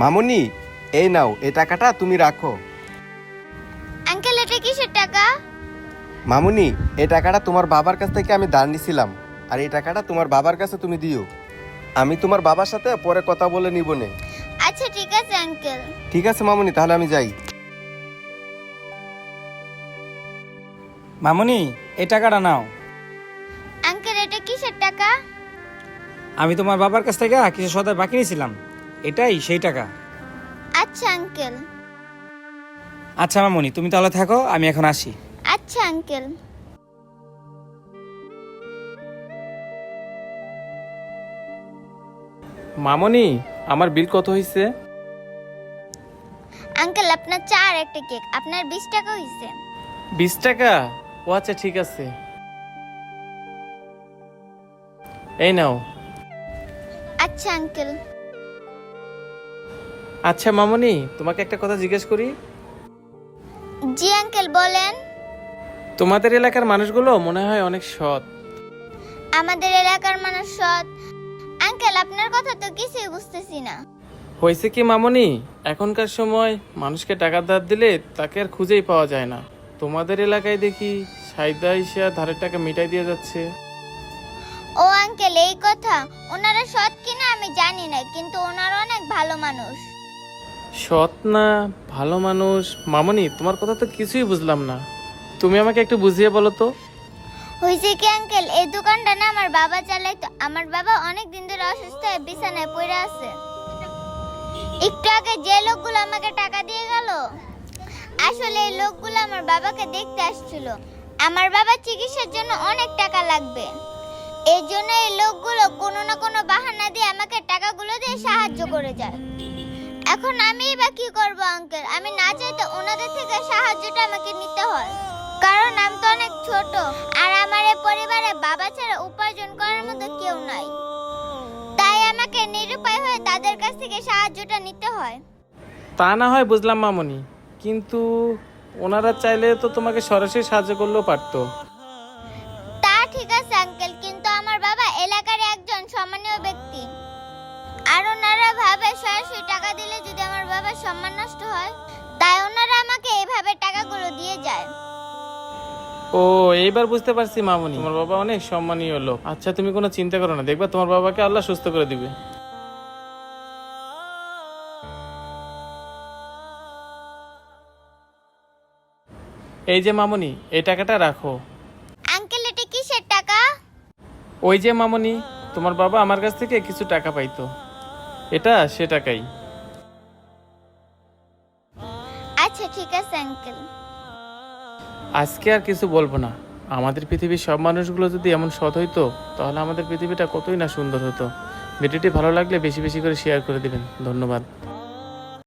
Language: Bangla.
মামুনি এই নাও এই টাকাটা তুমি রাখো। আঙ্কেল এটা কিসের টাকা? মামুনি এই টাকাটা তোমার বাবার কাছ থেকে আমি ধার নিছিলাম আর এই টাকাটা তোমার বাবার কাছে তুমি দিও। আমি তোমার বাবার সাথে পরে কথা বলে নিব নে। আচ্ছা ঠিক আছে আঙ্কেল। ঠিক আছে মামুনি তাহলে আমি যাই। মামুনি এই টাকাটা নাও। আঙ্কেল এটা কিসের টাকা? আমি তোমার বাবার কাছ থেকে কিছু সদায় বাকি নিয়েছিলাম। এটাই সেই টাকা। আচ্ছা আঙ্কেল। আচ্ছা মামনি তুমি তাহলে থাকো আমি এখন আসি। আচ্ছা আঙ্কেল। মামনি আমার বিল কত হয়েছে আঙ্কেল আপনার চা আর একটা কেক। আপনার বিশ টাকা হয়েছে বিশ টাকা? ও আচ্ছা ঠিক আছে। এই নাও। আচ্ছা আঙ্কেল। আচ্ছা মামনি তোমাকে একটা কথা জিজ্ঞেস করি। জি আঙ্কেল বলেন। তোমাদের এলাকার মানুষগুলো মনে হয় অনেক সৎ। আমাদের এলাকার মানুষ সৎ। আঙ্কেল আপনার কথা তো কিছুই বুঝতেছি না। হয়েছে কি মামনি? এখনকার সময় মানুষকে টাকা ধার দিলে তাকে আর খুঁজেই পাওয়া যায় না। তোমাদের এলাকায় দেখি সাইদা ইসা ধারের টাকা মিটাই দিয়ে যাচ্ছে। ও আঙ্কেল এই কথা। ওনারা সৎ কিনা আমি জানি না কিন্তু ওনারা অনেক ভালো মানুষ। সৎ না, ভালো মানুষ? মামনি, তোমার কথা তো কিছুই বুঝলাম না। তুমি আমাকে একটু বুঝিয়ে বলো তো। হয়েছে কি আঙ্কেল এই দোকানটা না আমার বাবা চালাইতো। আমার বাবা অনেক দিন ধরে অসুস্থ হয়ে বিছানায় পড়ে আছে। একটু আগে যে লোকগুলো আমাকে টাকা দিয়ে গেল, আসলে এই লোকগুলো আমার বাবাকে দেখতে আসছিল। আমার বাবা চিকিৎসার জন্য অনেক টাকা লাগবে। এই জন্য এই লোকগুলো কোনো না কোনো বাহানা দিয়ে আমাকে টাকাগুলো দিয়ে সাহায্য করে যায়। এখন আমি বা কি করব আঙ্কেল? আমি না চাইতে ওনাদের থেকে সাহায্যটা আমাকে নিতে হয়। কারণ আমি তো অনেক ছোট আর আমার এই পরিবারে বাবা ছাড়া উপার্জন করার মতো কেউ নাই। তাই আমাকে নিরুপায় হয়ে তাদের কাছ থেকে সাহায্যটা নিতে হয়। তা না হয় বুঝলাম মামনি। কিন্তু ওনারা চাইলে তো তোমাকে সরাসরি সাহায্য করলেও পারতো। তা ঠিক আছে আঙ্কেল কিন্তু আমার বাবা এলাকার একজন সম্মানীয় ব্যক্তি। আর ওনারা ভাবে সরাসরি টাকা দিলে যদি আমার বাবার সম্মান নষ্ট হয় তাই ওনারা আমাকে এইভাবে টাকাগুলো দিয়ে যায়। ও এইবার বুঝতে পারছি মামুনি। তোমার বাবা অনেক সম্মানীয় লোক। আচ্ছা তুমি কোনো চিন্তা করো না দেখবা তোমার বাবাকে আল্লাহ সুস্থ করে দিবে। এই যে মামুনি এই টাকাটা রাখো। আঙ্কেল এটা কিসের টাকা? ওই যে মামনি তোমার বাবা আমার কাছ থেকে কিছু টাকা পাইতো। এটা সে টাকাই আচ্ছা ঠিক আছে আঙ্কেল আজকে আর কিছু বলব না। আমাদের পৃথিবীর সব মানুষগুলো যদি এমন সৎ হইতো তাহলে আমাদের পৃথিবীটা কতই না সুন্দর হতো। ভিডিওটি ভালো লাগলে বেশি বেশি করে শেয়ার করে দিবেন। ধন্যবাদ।